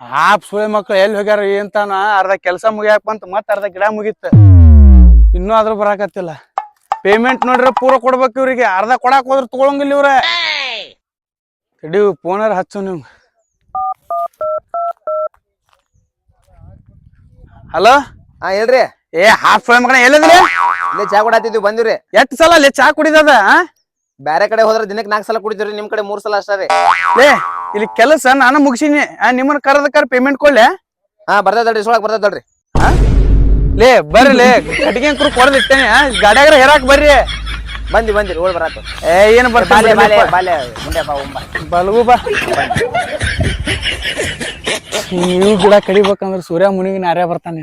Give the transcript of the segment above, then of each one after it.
ಹಾಪ್ ಸುಳಿ ಮಕ್ಳು ಎಲ್ಲಿ ಹೋಗ್ಯಾರ ಅಂತಾನ ಅರ್ಧ ಕೆಲಸ ಮುಗಿಯಾಕ ಬಂತ ಮತ್ತ ಅರ್ಧ ಗಿಡ ಮುಗಿತ್ತ ಇನ್ನೂ ಆದ್ರೂ ಬರಾಕತ್ತಿಲ್ಲ. ಪೇಮೆಂಟ್ ನೋಡ್ರಿ ಪೂರ ಕೊಡ್ಬೇಕು ಇವ್ರಿಗೆ. ಅರ್ಧ ಕೊಡಾಕ್ ಹೋದ್ರೆ ತಗೊಳಂಗಿಲ್ಲ ಇವ್ರ. ಇಡೀ ಪೋನರ್ ಹಚ್ಚು ನೀವು ಹಲೋ ಹಾ ಹೇಳ್ರಿ. ಏ ಹಾಫ್ ಮಕ್ಕಳ ಮಗನ ಎಲ್ಲಿದ್ರಿ? ಇಲ್ಲೇ ಚಾ ಕುಡಾತಿದ್ವಿ ಬಂದಿವ್ರಿ. ಎಷ್ಟ್ ಸಲ ಅಲ್ಲಿ ಚಾ ಕುಡಿದದ ಆ? ಬ್ಯಾರೆ ಕಡೆ ಹೋದ್ರ ದಿನಕ್ಕೆ ನಾಲ್ಕು ಸಲ ಕುಡಿತೀವ್ರಿ ನಿಮ್ ಕಡೆ ಮೂರ್ ಸಲ ಅಷ್ಟೇ ರೀ. ಲೇ ಇಲ್ಲಿ ಕೆಲಸ ನಾನು ಮುಗಿಸಿನಿ. ನಿಮ್ಮನ್ನ ಕರೆದ ಕರ್ ಪೇಮೆಂಟ್ ಕೊಡ್ಲೆ? ಹಾ ಬರ್ತದಲ್ರಿ ಇಸ್ಕೊಳಕ್ ಬರ್ತದಲ್ರಿ ಲೇ ಬರ್ರಿ ಲೇ ಕಟ್ಟಿಗೆ ಕುರು ಕೊಡದಿಟ್ಟೇನೆ ಗಾಡಿಯಾಗ್ರ ಹೇರಾಕ್ ಬರ್ರಿ. ಬಂದಿ ಬಂದಿರಿ ಓಡ್ ಬರತ್ತ ಏ ಏನು ಬಾಲೆ ಬಾಲೆ ಬರ್ತಾನೆ ಬಾಲೆ ಮುಂದೆ ಬಾ ಬಲ್ಗು ಬಾ. ನೀವು ಗಿಡ ಕಡಿಬೇಕಂದ್ರ ಸೂರ್ಯ ಮುನಿಗೆ ನಾರ್ಯ ಬರ್ತಾನೆ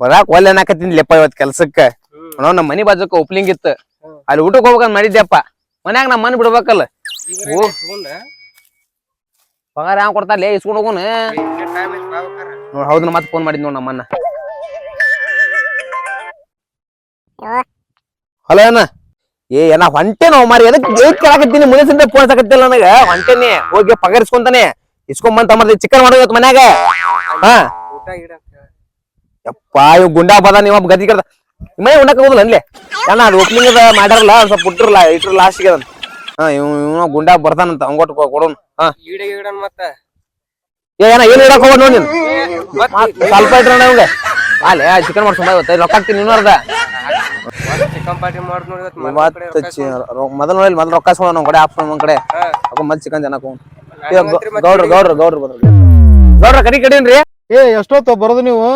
ಬರಾಕ್ ಒಲ್ಲೆ ಅನ್ನಕತ್ತೀನಿ ಲೆಪ್ಪ ಇವತ್ ಕೆಲ್ಸಕ್ಕ. ನಾವು ನಮ್ಮ ಮನಿ ಬಾಜುಕ ಒಪ್ಲಿಂಗ್ ಇತ್ತು. ಅಲ್ಲಿ ಊಟಕ್ಕೆ ಹೋಗ್ಬೇಕಂತ ಮಾಡಿದ್ಯಪ್ಪ. ಮನ್ಯಾಗ ನಮ್ಮ ಮನ್ ಬಿಡ್ಬೇಕಲ್ಲ. ಓ. ಪಗಾರ ಯಾವ ಕೊಡ್ತಾರಲ್ಲ ಇಸ್ಕೊಂಡ್ ಹೋಗೋಣ ನೋಡ್ ಹೌದು ಮತ್ತೆ ಫೋನ್ ಮಾಡಿದ್ ನೋಡ್ ನಮ್ಮನ್ನ ಹಲೋ ಏನ ಏ ಏನ ಹೊಂಟೆ ನಾವು ಮಾರಿ ಎದಕ್ ಏಕ್ ಕೇಳಾಕತ್ತೀನಿ ಮುನಿಸಿಂದ ಫೋನ್ ಸಾಕತ್ತಿಲ್ಲ ನನಗ. ಹೊಂಟೇನಿ. ಹೋಗಿ ಪಗಾರ ಇಸ್ಕೊಂಬಂತ ತಮ್ಮ ಚಿಕನ್ ಮಾಡೋದು ಮನ್ಯಾಗ? ಹಾ? ಯಪ್ಪ ಇವ್ ಗುಂಡಾ ಬದ ನೀವ ಗದಿ ಕರ್ದ ಮೈ ಉಣ್ಣಕ್ ಹೋಗುದಿಲ್ಲ ಅನ್ಲೆ? ಅಣ್ಣ ಅದು ಓಪನಿಂಗ್ ಅದ ಮಾಡ್ಯಾರಲ್ಲ ಒಂದ್ ಸ್ವಲ್ಪ ಬಿಟ್ಟಿರಲ್ಲ ಇಟ್ರ ಲಾಸ್ಟ್ಗೆ ಅದ ಹಾ ಇವ್ ಇವ್ ಗುಂಡಾ ಬರ್ತಾನಂತ ಹಂಗೊಟ್ಟು ಕೊಡೋನ್. ಹಾ. ಏನ ಏನ್ ಇಡಕ್ ಹೋಗೋದ್ ನೋಡಿ ಮತ್ತ್ ಸ್ವಲ್ಪ ಇಟ್ರಣ್ಣ ಇವಂಗ. ಅಲ್ಲೇ ಚಿಕನ್ ಮಾಡ್ಕೊಂಡ್ ಇವತ್ತು ರೊಕ್ಕ ಹಾಕ್ತೀನಿ ಇನ್ನೂ ಅರ್ಧ. ರೊ- ಮೊದಲು ನೋಡಿ ಮೊದಲು ರೊಕ್ಕ ಇಸ್ಕೊಳ್ಳೋಣ ನಮ್ ಕಡೆ ಆಫ್ ಒಂದ್ ಕಡೆ. ಮತ್ತೆ ಚಿಕನ್ ಜನಕ್ಕೆ ಗೌಡ್ರ ಗೌಡ್ರ ಗೌಡ್ರ ಬಂದ್ರು ಗೌಡ್ರ ಕಡಿ ಕಡಿನ್ರಿ. ಏ ಎಷ್ಟೊತ್ತು ಬರೋದು ನೀವು?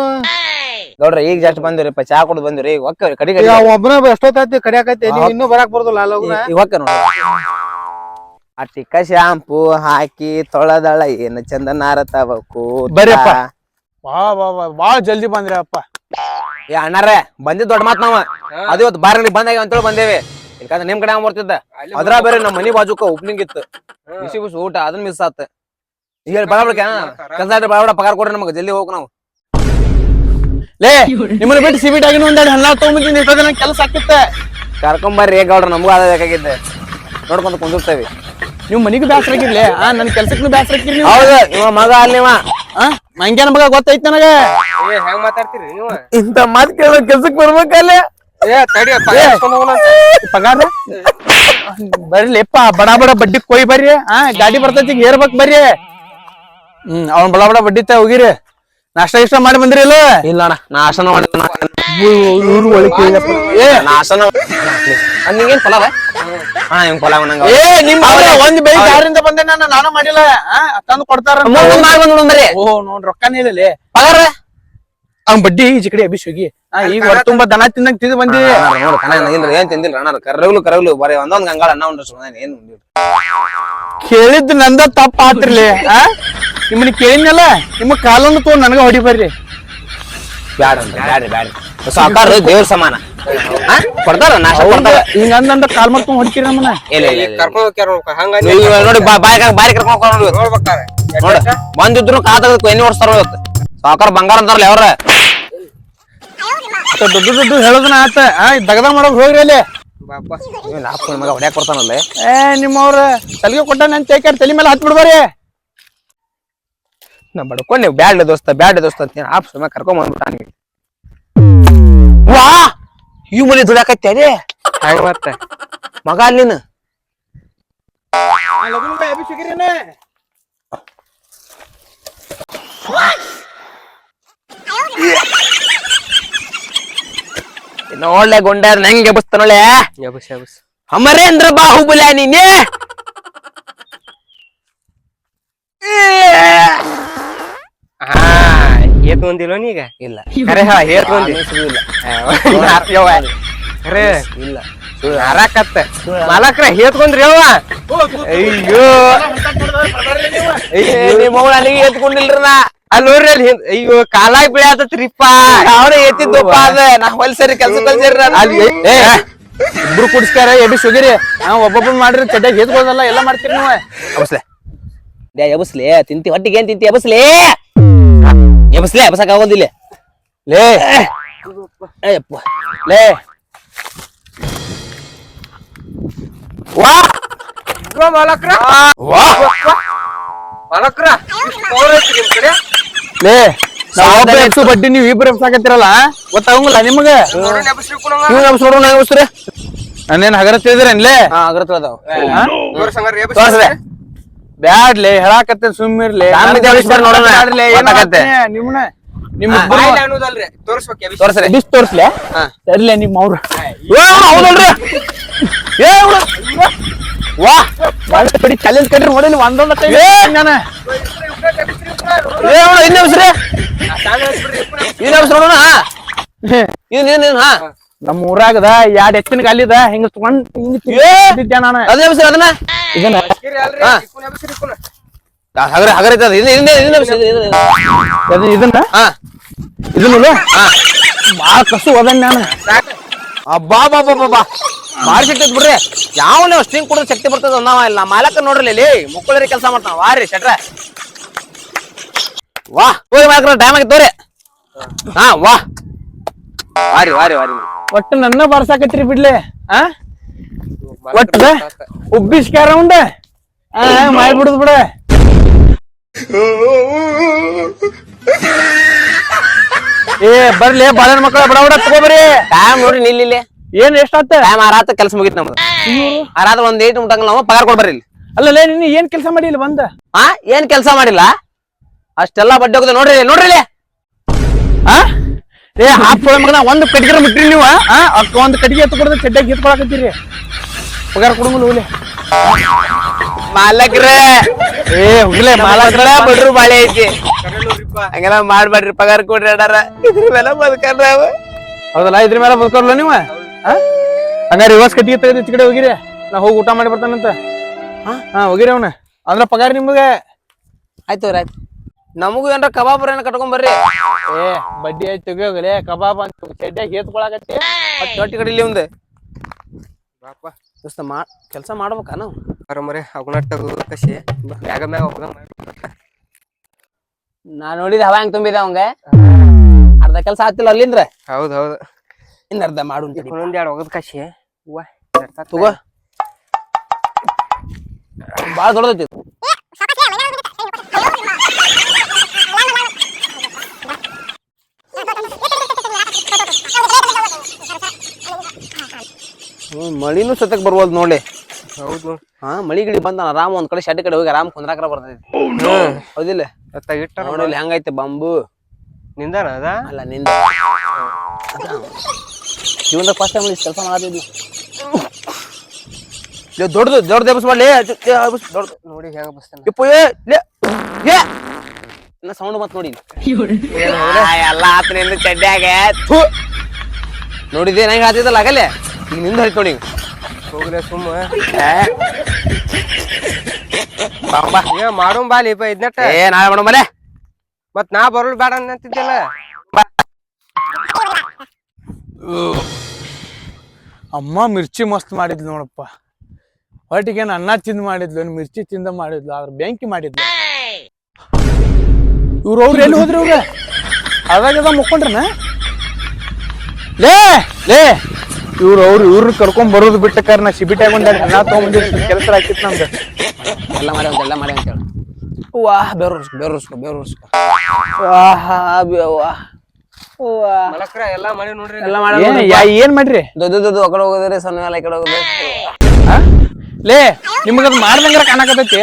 ಗೌಡ್ರ ಈಗ ಜಸ್ಟ್ ಬಂದಿರಿಪ್ಪ ಚಾ ಕುಡ್ದು ಬಂದಿರಿ ಈಗ ಹೊಕ್ಕ ಕಡಿ ಕಡಿ ಒಬ್ಬನ ಎಷ್ಟೊತ್ತಾಯ್ತಿ ಕಡಿಯಾಕೈತಿ ನೀವು ಇನ್ನೂ ಬರಾಕ್ ಬರೋದಿಲ್ಲ ಅಲ್ಲ ಈಗ ಹೊಕ್ಕ ನೋಡಿ ಆ ಟಿಕ್ಕ ಶಾಂಪೂ ಹಾಕಿ ತೊಳೆದಳ ಏನ್ ಚಂದ ನಾರತವಕು ಬರೀಪ್ಪ ಬಾ ಬಾ ಬಾ ಬಾಳ ಜಲ್ದಿ ಬಂದ್ರಿ ಅಪ್ಪ. ಏ ಅಣ್ಣಾರೇ ಬಂದಿದ್ ದೊಡ್ಡ ಮಾತ್ ನಾವ. ಅದು ಇವತ್ತು ಬಾರಿ ಬಂದಾಗ ಅಂತೇಳಿ ಬಂದೇವಿ. ಯಾಕಂದ್ರೆ ನಿಮ್ ಕಡೆ ಬರ್ತಿದ್ದೆ ಅದ್ರ ಬೇರೆ ನಮ್ಮ ಮನಿ ಬಾಜುಕ ಓಪನಿಂಗ್ ಇತ್ತು. ಬಿಸಿ ಬಿಸಿ ಊಟ ಅದನ್ನ ಮಿಸ್ ಆತ. ಈಗ ಬಡ ಬಡ ಕೆಲಸ ಬಡ ಪಗಾರ ಕೊಡ್ರಿ ನಮಗೆ. ಜಲ್ದಿ ಹೋಗ್ ನಾವು. ಲೇ ನಿಮ್ಮನ್ನ ಬಿಟ್ಟು ಸಿಬಿಟ್ ಆಗಿನ ಒಂದೆರಡು ಹಲ್ಲ ತೊಗೊಂಬಿದ್ದೀನಿ ದಿನ ಕೆಲಸ ಆಗ್ತಿತ್ತೆ. ಕರ್ಕೊಂಬರ್ರಿ ಗೌಡ್ರ ನಮಗೂ ಅದ ಬೇಕಾಗಿದ್ದೆ. ನೋಡ್ಕೊಂತ ಕುಂದಿರ್ತೇವಿ. ನೀವು ಮನಿಗೂ ಬ್ಯಾಸರ ಆಗಿರ್ಲಿ. ಆ ನನ್ ಕೆಲ್ಸಕ್ಕೂ ಬ್ಯಾಸರ ಆಗಿರ್ಲಿ ಹೌದು ನಿಮ್ಮ ಮಗ ಅಲ್ಲಿವ ಆ ಮಂಗ್ಯಾನ ಮಗ ಗೊತ್ತೈತಿ ನನಗೆ? ಏ ಹೆಂಗ್ ಮಾತಾಡ್ತೀರಿ ನೀವು? ಇಂತ ಮಾತ್ ಕೇಳೋ ಕೆಲ್ಸಕ್ ಬರ್ಬೇಕಲ್ಲ? ಪಗಾರ ಬರ್ಲಿಪ್ಪ ಬಡ ಬಡ ಬಡ್ಡಿ ಕೊಯ್ ಬರ್ರಿ ಆ ಗಾಡಿ ಬರ್ತೈತಿ ಏರ್ಬೇಕ್ ಬರ್ರಿ. ಹ್ಮ್ ಅವ್ನ್ ಬಡ ಬಡ ಬಡ್ಡಿ ತ ಹೋಗಿರಿ. ನಾಷ್ಟ ಇಷ್ಟ ಮಾಡಿ ಬಂದ್ರಿ ಇಲ್ಲ ಇಲ್ಲ ಅಣ್ಣ ನಾ ಆಸನ ಇವ್ರು ಒಳಗೆ ಏ ನಾ ಆಸನ ನಿಂಗೇನ್ ಫಲ ಹಾ ಹಿಂಗ್ ಫಲ ಏ ನಿಮ್ಮ ಒಂದ್ ಬೈ ಯಾರಿಂದ ಬಂದೆ ನಾನು? ನಾನು ಮಾಡಿಲ್ಲ ಆ ತಂದು ಕೊಡ್ತಾರ ಮಾಡಿ ಬಂದ್ ನೋಡ್ರಿ ಓ ನೋಡ್ ರೊಕ್ಕನೇ ಇಲ್ಲ ಪಗಾರ? ಅವ್ನ್ ಬಡ್ಡಿ ಈಜಿ ಕಡೆ ಅಭಿಷ್ ಹೋಗಿ. ಆ ಈಗ ಹೊರ ತುಂಬಾ ದನ ತಿನ್ನಕ್ ತಿಂದು ಬಂದಿ. ಏನ್ ತಿಂದಿಲ್ಲ ಅಣ್ಣ ಕರಗ್ಲು ಕರಗ್ಲು ಬರೀ ಒಂದೊಂದ್ ಗಂಗಾಳ ಅಣ್ಣ ಉಂಡ್ರಿ ಸುಮ್ಮನೆ ಏನ್ ಉಂಡಿ ಕೇಳಿದ್ ನಂದ ತಪ್ಪ ಆತ್ರಿಲಿ ಆ? ನಿಮ್ಮನ್ನ ಕೇಳಿದ್ನಲ್ಲ ನಿಮ್ಮ ಕಾಲನ್ನು ತೋ ನನಗ ಹೊಡಿ ಬರ್ರಿ. ಬ್ಯಾಡ ಬ್ಯಾಡ್ರಿ ಬ್ಯಾಡ್ರಿ ಸಾಕಾರ ದೇವ್ರ ಸಮಾನ. ಹಾ ಕೊಡ್ತಾರ ನಾಷ್ಟ ಕೊಡ್ತಾರ. ಹಿಂಗ ಅಂದಂದ ಕಾಲ್ ಮಾಡ್ಕೊಂಡ್ ಹೊಡಿತೀರಿ ನಮ್ಮನ್ನ. ನೋಡಿ ಬಾ ಬಾಯ್ ಬಾರಿ ಕರ್ಕೊಂಡ್ ನೋಡಿ ಬಂದಿದ್ರು ಕಾತಾಗ ಎಣ್ಣೆ ಓಡಿಸ್ತಾರ ಇವತ್ತು. ಸಾಕಾರ ಬಂಗಾರ ಅಂತಾರಲ್ಲ ಅವ್ರ ದೊಡ್ಡ ದೊಡ್ಡ ಹೇಳೋದನ್ನ ಆತ. ದಗದ ಮಾಡೋಕ್ ಹೋಗ್ರಿ ಅಲ್ಲಿ. ಬಾಪ ಮಗ ಹೊಡ್ಯಾಕ್ ಕೊಡ್ತಾನಲ್ಲ ಏ? ನಿಮ್ಮವ್ರ ತಲೆಗೆ ಕೊಟ್ಟ ನನ್ ತೇಕಾರ ತಲೆ ಮೇಲೆ ಹತ್ ಬಿಡ್ಬಾರಿ ನಾ ಬಡ್ಕೊಂಡ್ ನೀವು ಬ್ಯಾಡ್ಲೆ ದೋಸ್ತ ಬ್ಯಾಡ್ ದೋಸ್ತ ಅಂತ ಆಪ್ ಸುಮ್ಮನೆ ಕರ್ಕೊಂಡ್ ಬಂದ್ಬಿಟ್ಟಾನಿ ವಾ! ಇವ್ ಮನೆ ದುಡಾಕತ್ತೆ ಅದೇ? ಹೆಂಗ್ ಮತ್ತೆ. ಮಗ ಅಲ್ಲಿನ ನೋಡ್ಲೆ ಗುಂಡಾರ ನಂಗೆ ಬಸ್ತಾನೊಳ್ಳೆ. ಯಬಸ್ ಯಬಸ್ ಅಮರೇಂದ್ರ ಬಾಹುಬಲ ನೀನೆ. ಹಾ ಏತ್ ಬಂದಿಲ್ಲ ನೀಗ ಇಲ್ಲ. ಅರೆ ಹಾ ಏತ್ ಇಲ್ಲ. ಯವ್ವ. ಕರೆ. ಇಲ್ಲ. ಹಾರಾಕತ್ತ. ಮಾಲಕ್ರ ಹೇತ್ಕೊಂಡ್ರಿ ಅವ ಅಯ್ಯೋ. ನಿಮ್ಮ ಅವಳ ಅಲ್ಲಿಗೆ ಎತ್ಕೊಂಡಿಲ್ರಿ ನಾ. ಅಲ್ಲಿ ನೋಡ್ರಿ ಅಲ್ಲಿ ಹಿಂದ್- ಅಯ್ಯೋ ಕಾಲಾಗ್ ಬೀಳಾತತ್ರಿಪ್ಪ ಅವ್ರ ಎತ್ತಿದ್ದಪ್ಪ ಅದ ನಾ ಹೊಲ್ಸರಿ ಕೆಲ್ಸ ಕಲ್ಸಿರಿ ಅಲ್ಲಿ ಏ ಇಬ್ರು ಕುಡಿಸ್ಕಾರ ಎಬಿ ಸುಗಿರಿ ಹಾ ಒಬ್ಬೊಬ್ಬನ್ ಮಾಡ್ರಿ ಚಡ್ಡಾಗ ಎದ್ಬೋದಲ್ಲ ಎಲ್ಲ ಮಾಡ್ತೀರಿ ನೀವು. ಅವಸ್ಲೆ ಲೇ ಎಬಸ್ಲೆ ತಿಂತಿ ಹೊಟ್ಟಿಗೆ ಏನ್ ತಿಂತಿ ಎಬಸ್ಲೆ. ಎಬಸ್ಲೆ ಎಬಸಕ್ ಆಗೋದಿಲ್ಲ. ಲೇ. ಅಯ್ಯಪ್ಪ. ಲೇ. ಇವ ಮಾಲಕ್ರ? ಮಾಲಕ್ರ? ಇಷ್ಟ್ power ಐತ್ರಿ ನಿಮ್ ಕಡೆ? ಲೇ ನಾವ್ ಬಡ್ಡಿ ನೀವು ಇಬ್ರು ಎಬ್ಸಾಕತ್ತಿರಲ್ಲ? ಗೊತ್ತಾಗಂಗಿಲ್ಲ ನಿಮಗ. ನೀವು ಎಬಸ್ ನೋಡು ನಾ ಎಬಸ್ರಿ ನಾನೇನ್ ಹಗರ ತಿಳಿದ್ರೇನ್ಲೇ ಹಂಗಾರ. ತೋರ್ಸ್ರೆ. ಬ್ಯಾಡ್ಲೆ ಹೇಳಾಕತ್ತೆ ಸುಮ್ಮಿರ್ಲಿ? ನಿಮ್ನ. ನಿಮ್. ತೋರ್ಸ್ರಿ ಬಿಸ್ ತೋರ್ಸ್ಲೆ. ಸರಿಲೆ ನಿಮ್ ಅವ್ರು. ಹೌದಲ್ರಿ ಏ ವಾ. ಕಡಿ ಚಾಲೆಂಜ್ ಕಟ್ರಿ ನೋಡಿಲ್ಲ ಒಂದೊಂದ ನಾನು. ಇನ್ನ ಇಬ್ರು. ಇನ್ನ ಎಬಸ್ ನೋಡೋಣ. ಇನ್ ಏನ್ ಇನ್ ಹಾ. ನಮ್ಮ ಊರಾಗದ ಎರಡ್ ಎತ್ತಿನ ಕಾಲಿದ ಹಿಂಗ ತಗೊಂಡ್ ಹಿಂಗ ತಿದ್ದೆ ನಾನು. ಅದೇ ಎಬಸ್ರಿ ಅದನ್ನ? ಇದನ್ನ. ಹಗರ ಹಗರ. ಅದು ಇದನ್ನ? ಹಾ. ಇದನ್ನ ಹಾ. ಬಾಳ ಕಸು ಹೋದನ್ ನಾನು. ಅಬ್ಬಾ ಬಾ ಬಾ ಬಾ ಬಾ ಭಾರಿ ಶಕ್ತಿ ಬಿಡ್ರಿ. ಯಾವ ನೀವು ಸ್ಟಿಂಗ್ ಕುಡಿದ್ರೆ ಶಕ್ತಿ ಬರ್ತದ ನಾವ ಇಲ್ಲ. ಮಾಲಕ ನೋಡ್ರಿ ಇಲ್ಲಿ. ಮುಕ್ಕಳರಿ ಕೆಲಸ ಮಾಡ್ತಾನ. ವಾರಿ ಶೆಟ್ರ. ವಾ ಹೋಗಿ ಮಾಲಕರ ಟೈಮ್ ಆಗಿತ್ತು ತೋರಿ. ಹಾ ವಾ. ವಾರಿ ವಾರಿ ವಾರಿ. ಒಟ್ಟು ನನ್ನ ಬರ್ಸಾಕತ್ರಿ ಬಿಡ್ಲೆ ಆ? ಒಟ್ಟ ಮಾಲಕ್ರ ಉಬ್ಬಿಸ್ಕ್ಯಾರ ಉಂಡ ಆ ಮಾಡ್ಬಿಡುದ್ ಬಿಡ. ಏ ಬರ್ಲಿ ಬಾಳನ್ ಮಕ್ಕಳ ಬಡ ಬಡ ತಗೋಬರಿ ಟೈಮ್ ನೋಡ್ರಿ ನಿಲ್ಲಿ ಏನ್ ಎಷ್ಟಾತ ಟೈಮ್ ಆರಾತ ಕೆಲಸ ಮುಗಿತ್ ನಮ್ದು. ಆರಾತ ಒಂದ್ ಏಟ್ ಮುಟ್ಟಂಗ ನಾವು ಪಗಾರ ಕೊಡ್ಬರ್ರಿ ಇಲ್ಲಿ. ಅಲ್ಲಲೇ ನಿನ್ನ ಏನ್ ಕೆಲಸ ಮಾಡಿಲ್ಲ ಬಂದ? ಹಾ ಏನ್ ಕೆಲಸ ಮಾಡಿಲ್ಲ? ಅಷ್ಟೆಲ್ಲಾ ಬಡ್ಡಿ ಹೋಗದೆ ನೋಡ್ರಿ ನೋಡ್ರಿ. ಆ? ಏ ಹಾಪ್ಕೊಳ ಮಗನ ಒಂದ್ ಕಟ್ಗಿರ ಬಿಟ್ರಿ ನೀವು ಆ? ಅಕ್ಕ ಒಂದ್ ಕಟ್ಗೆ ಎತ್ಕೊಡ್ದ ಚಡ್ಡಾಗಿ ಎತ್ಕೊಳಕತ್ತೀರಿ. ಪಗಾರ ಕೊಡಂಗಿಲ್ಲ ಹೋಗ್ಲಿ. ಮಾಲಕ್ರ. ಏ ಹೋಗ್ಲೇ ಮಾಲಾಕ್ರ ಬಡ್ರು ಬಾಳೆ ಐತಿ. ಹಂಗೆಲ್ಲ ಮಾಡ್ಬೇಡ್ರಿ ಪಗಾರ ಕೊಡ್ರಿ ಅಡಾರ ಇದ್ರ ಮೇಲೆ ಬದುಕಾರ ನಾವು. ಹೌದಲ್ಲ ಇದ್ರ ಮೇಲೆ ಬದುಕಲ್ಲ ನೀವು? ಹಂಗಾರೆ ಇವಸ್ ಕಟ್ಟಿಗೆ ತೆಗೆದು ಈ ಕಡೆ ಹೋಗಿರಿ. ನಾ ಹೋಗಿ ಊಟ ಮಾಡಿ ಬರ್ತಾನಂತ. ಹಾ? ಹಾ ಹೋಗಿರಿ ಅವನ. ಅಂದ್ರ ಪಗಾರ ನಿಮ್ಗೆ? ಆಯ್ತು ಆಯ್ತು. ನಮಗೂ ಏನ್ರ ಕಬಾಬ್ ಏನ ಕಟ್ಕೊಂಡ್ ಬರ್ರಿ. ಏ ಬಡ್ಡಿ ಆಯ್ತು ತೆಗಿಯೋಗಲೇ ಕಬಾಬ್ ಅಂತ ಚಡ್ಡಾಗಿ ಎತ್ಕೊಳಕತ್ತಿ. ಹೊಟ್ಟಿ ಹೊಟ್ಟಿ ಕಡಿಲಿ ಒಂದು ಬಾಪ. ದೋಸ್ತ ಮಾ ಕೆಲಸ ಮಾಡ್ಬೇಕಾ ನಾವು? ಬರೋಮರೆ ಅವನಟ್ಟ ಕಸಿ. ಮ್ಯಾಗ ಮ್ಯಾಗ ಹೋಗದ ನಾ ನೋಡಿದ ಹವಾ ಹೆಂಗ್ ತುಂಬಿದ ಅವಂಗ. ಅರ್ಧ ಕೆಲಸ ಆಗ್ತಿಲ್ಲ ಅಲ್ಲಿಂದ್ರ. ಹೌದ್ ಹೌದ್. ಇನ್ನ ಅರ್ಧ ಮಾಡು ಒಂದೆರಡು ಇನ್ನೊಂದ್ ಎರಡು ಹೋಗದ್ ಕಸಿ. ಹೂವ ತಗೋ. ಬಾಳ ದೊಡ್ಡದೈತಿ ಹ್ಮ್, ಮಳಿನೂ ಸತಕ್ ಬರ್ಬೋದು ನೋಡಿ ಹೌದು. ಹಾ ಮಳಿ ಗಿಳಿ ಬಂದ ಆರಾಮ್ ಒಂದ್ ಕಡೆ ಶೆಡ್ ಕಡೆ ಹೋಗಿ ಆರಾಮ್ ಕುಂದ್ರಾಕ್ರ ಬರ್ತೈತಿ. ಹೌದಿಲ್ಲ? ಅತ್ತ ನೋಡಿಲ್ಲ ಹೆಂಗೈತೆ ಬಂಬು? ನಿಂದಾರ ಅದ? ಅಲ್ಲ ನಿಂದ. ಜೀವನದಾಗ ಫಸ್ಟ್ ಟೈಮ್ ಕೆಲಸ ಮಾಡಿದ್ವಿ ದೊಡ್ಡದು ದೊಡ್ಡದು ಎಬ್ಸ್ ಮಾಡ್ಲಿ. ದೊಡ್ಡದು. ನೋಡಿ ಹೆಂಗ ಬಸ್ತಾನೆ ಏ ಲೇ ಏ. ಇನ್ನ ಸೌಂಡ್ ಮತ್ ನೋಡಿ ಎಲ್ಲ ಆತ ನಿಂದ ಚಡ್ಡ್ಯಾಗ ಥು. ನೋಡಿದೆ ನಂಗೆ ಹಾತಿದ್ದಲ್ಲ ಆಗಲ್ಲೇ ಈಗ ನಿಂದ ಹರಿತ್ ನೋಡಿ ಹೋಗ್ಲೆ ಸುಮ್ಮ ಏ, ಬಾ ಬಾ. ಬಾಲಿಪ್ಪ ಇದ್ನಟ್ಟ. ಏ ನಾಳೆ ಮೇಡಮ್ ಮನೆ. ಮತ್ ನಾ ಬರೋಲ್ ಬೇಡ ಅನ್ನತ್ತಿದ್ದೆಲ್ಲ ಅಮ್ಮ ಮಿರ್ಚಿ ಮಸ್ತ್ ಮಾಡಿದ್ಲು ನೋಡಪ್ಪ. ಹೊಟ್ಟಿಗೆ ಅನ್ನ ತಿಂದ್ ಮಾಡಿದ್ಲು ಏನ್ ಮಿರ್ಚಿ ತಿಂದ ಮಾಡಿದ್ಲು ಆದ್ರೆ ಬೆಂಕಿ ಮಾಡಿದ್ಲು. ಇವ್ರು ಅವ್ರು ಎಲ್ಲಿ ಹೋದ್ರಿ ಅವ್ರ ಅದಾಗ ಮುಕ್ಕೊಂಡ್ರನ? ಲೇ ಲೇ. ಇವ್ರು ಅವ್ರು ಇವ್ರನ್ನ ಕರ್ಕೊಂಡ್ ಬರೋದು ಬಿಟ್ಟ ಕಾರಣ ಸಿಬಿಟ್ಯಾಗ ಒಂದ್ ಎಲ್ಲ ತಗೊಂಡ್ ಕೆಲಸ ಆಗ್ತಿತ್ತು ನಮ್ದು. ಎಲ್ಲ ಮಾಡಿ ಅಂತ ಎಲ್ಲ ಮಾಡಿ ಅಂತ ಹೇಳಿ. ವಾಹ್. ಬೆವರ್ಸ್ಕೊ ಬೆವರ್ಸ್ಕೊ ಬೆವರ್ಸ್ಕೊ ವಾಹ್ ವಾಹ್. ವಾಹ್. ಮಲಕ್ರ ಎಲ್ಲಾ ಮಾಡಿ ನೋಡ್ರಿ. ಎಲ್ಲ ಏನ್ ಮಾಡಿ ಯಾ- ಏನ್ ಮಾಡ್ರಿ? ದೊಡ್ಡ ದೊಡ್ಡ ಆ ಕಡೆ ಹೋಗೋದ್ರಿ ಸಣ್ಣ ಮೇಲೆ ಈ ಕಡೆ ಹೋಗೋದ್ರಿ. ಆ? ಲೇ ನಿಮಗದ್ ಮಾಡ್ದಂಗ್ರ ಕಾಣಕತೈತಿ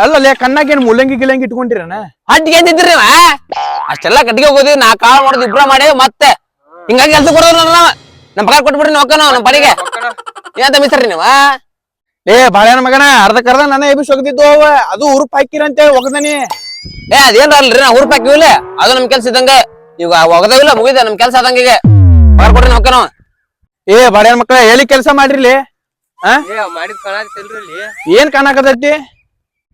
ಅಲ್ಲ ಲೇ ಕಣ್ಣಾಗ ಏನ್ ಮುಲ್ಲಂಗಿ ಗಿಲಂಗಿ ಇಟ್ಕೊಂಡಿರನ? ಹಟ್ಟಿಗೆ ಏನಿದ್ರಿ ನೀವ ಅಷ್ಟೆಲ್ಲ ಕಟ್ಟಿಗೆ ಹೋಗೋದಿ ನಾ ಕಾಳ ಮಾಡೋದು ಇಬ್ರ ಮಾಡಿ ಮತ್ತೆ. ಹಿಂಗಾಗಿ ಕೆಲ್ಸ ಕೊಡೋದ್ರ ನಾವ್. ನಮ್ ಪಗಾರ ಕೊಟ್ಬಿಡ್ರಿ ನಾವು ನಾವು ನಮ್ಮ ಪಡಿಗೆ. ಏನಂತ ಮಿಸ್ರಿ ನೀವ ಏ ಬಾಳೆನ ಮಗನ ಅರ್ಧಕ್ಕರ್ಧ ನನ್ನ ಎಬ್ಬಿಸಿ ಒಗ್ದಿದ್ದು ಅವ. ಅದು ಉರುಪ್ ಹಾಕಿರಂತೆ ಒಗದನಿ ಏ ಅದೇನ್ರ ಅಲ್ರಿ ನಾ ಉರುಪ್ ಹಾಕಿವಿಲ್ಲ ಅದು ನಮ್ ಕೆಲ್ಸ ಇದ್ದಂಗ. ಈಗ ಒಗದಿಲ್ಲ ಮುಗಿದ ನಮ್ ಕೆಲ್ಸ ಆದಂಗ ಈಗ. ಪಗಾರ ಕೊಡ್ರಿ ನಾವು ಏ ಬಾಳೆನ ಮಕ್ಕಳ ಹೇಳಿ ಕೆಲಸ ಮಾಡ್ರಿಲಿ ಆ? ಏ ಮಾಡಿದ್ ಕಾಣತಿಲ್ರಿ ಅಲ್ಲಿ ಏನ್ ಕಾಣಕತೈತಿ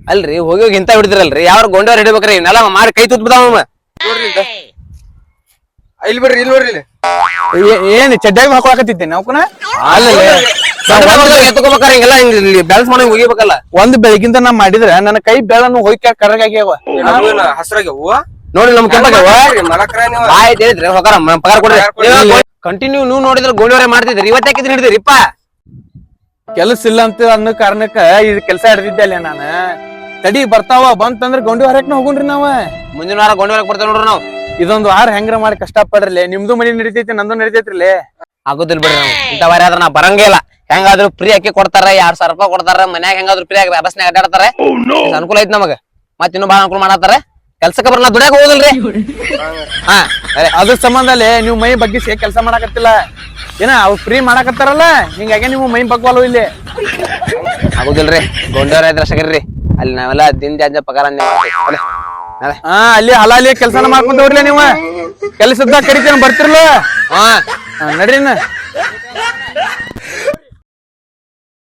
ಅಲ್ರಿ ಹೋಗಿ ಹೋಗಿ ಇಂತ ಹಿಡಿದ್ರಲ್ರಿ. ಯಾರು ಗೊಂಡವ್ರ ಹಿಡಿಬೇಕ್ರಿ ಇವನ್ನೆಲ್ಲ ಮಾಡಿ ಕೈ ತುತ್ ಬಿದ್ದಾವ. ಇಲ್ಲಿ ಬರ್ರಿ ಇಲ್ಲಿ ಬರ್ರಿ ಇಲ್ಲಿ. ಏನ್ ಚಡ್ಡಾಗಿ ಹಾಕೊಳಕತ್ತಿದ್ದೆ ನೌಕನ ಎತ್ಕೋಬೇಕಾರ ಹಿಂಗೆಲ್ಲ ಹಿಂಗ್ ಬ್ಯಾಲೆನ್ಸ್ ಮಾಡಿ ಹೋಗಿಬೇಕಲ್ಲ ಒಂದ್ ಬೆಳಗಿಂದ ನಾ ಮಾಡಿದ್ರ ನನ್ನ ಕೈ ಬೆಳನ್ನು ಹೋಯ್ಕ ಕರಗಾಗ್ಯಾವ ನಮ್ಗೇನ ಹಸ್ರಾಗ ಹೂವ ನೋಡಿ ನಮ್. ಕಂಟಿನ್ಯೂ ನೀವು? ನೋಡಿದ್ರೆ ಗೋಳಿವರೆ ಮಾಡ್ತಿದ್ರಿ ಇವತ್ತು ಹಿಡಿದ್ರಿ ಹಿಡಿದಿರಿಪ್ಪ. ಕೆಲಸ ಇಲ್ಲ ಅಂತ ಅನ್ನೋ ಕಾರಣಕ್ಕ ಇದ್ ಕೆಲಸ ಹಿಡ್ದಿದ್ದೆ ಅಲ್ಲೇ ನಾನು. ತಡಿ ಬರ್ತಾವ ಬಂತಂದ್ರ ಗೊಂಡಿ ಹೊರಕ್ನ ಹೋಗುನ್ರಿ ನಾವ. ಮುಂದಿನ ವಾರ ಗೊಂಡಿ ಹೊರಕ್ ಬರ್ತಾವ ನೋಡ್ರಿ ನಾವು. ಇದೊಂದು ವಾರ ಹೆಂಗ್ರ ಮಾಡಿ ಕಷ್ಟ ಪಡ್ರಿ ನಿಮ್ದು ಮನಿ ನಡಿತೈತಿ ನಂದು ನಡಿತೈತ್ರಿಲೆ? ಆಗುದಿಲ್ಲ ಬಿಡ್ರಿ ನಾವು. ಇಂಥ ವಾರ ಆದ್ರೆ ನಾ ಬರಂಗೇ ಇಲ್ಲ. ಹೆಂಗಾದ್ರು ಫ್ರೀ ಅಕ್ಕಿ ಕೊಡ್ತಾರ ಎರಡ್ ಸಾವಿರ ರೂಪಾಯಿ ಕೊಡ್ತಾರ ಮನ್ಯಾಗ ಹೆಂಗಾದ್ರು ಫ್ರೀ ಆಗಿ ಬಸ್ನಾಗ ಅಡ್ಡಾಡ್ತಾರೆ. ಇಷ್ಟ್ ಅನುಕೂಲ ಐತಿ ನಮಗ. ಮತ್ ಇನ್ನೂ ಬಾಳ ಅನುಕೂಲ ಮಾಡತ್ತಾರ. ಕೆಲ್ಸಕ್ಕೆ ಬರ ನಾ ಹೋಗಲ್ರಿ ಹೋಗುದಿಲ್ರಿ. ಹಾ ಅದ್ರ ಅಲ್ಲಿ ನೀವು ಮೈ ಬಗ್ಗಿಸಿ ಕೆಲಸ ಮಾಡಕತ್ತಿಲ್ಲ. ಏನ ಅವ್ರು ಫ್ರೀ ಮಾಡಕತ್ತಾರಲ್ಲ? ಹಿಂಗಾಗೆ ನೀವು ಮೈ ಬಗ್ವಲ್ಲ ಇಲ್ಲಿ. ಆಗುದಿಲ್ರಿ. ಗೊಂಡವ್ರ ಇದ್ರೆ ಸಗರ್ರಿ. ಅಲ್ಲಿ ನಾವೆಲ್ಲ ದಿನ ಜಾಜ ಪಗಾರ ಹಾ ಅಲ್ಲಿ ಹಲಾಲಿ ಕೆಲಸನ ಮಾಡ್ಕೊಂಡವ್ರಲ್ಲ ನೀವ. ಕೆಲಸದ ಕಡಿತೇನೆ ಬರ್ತಿರ್ಲ? ಹಾ. ನಡ್ರಿನ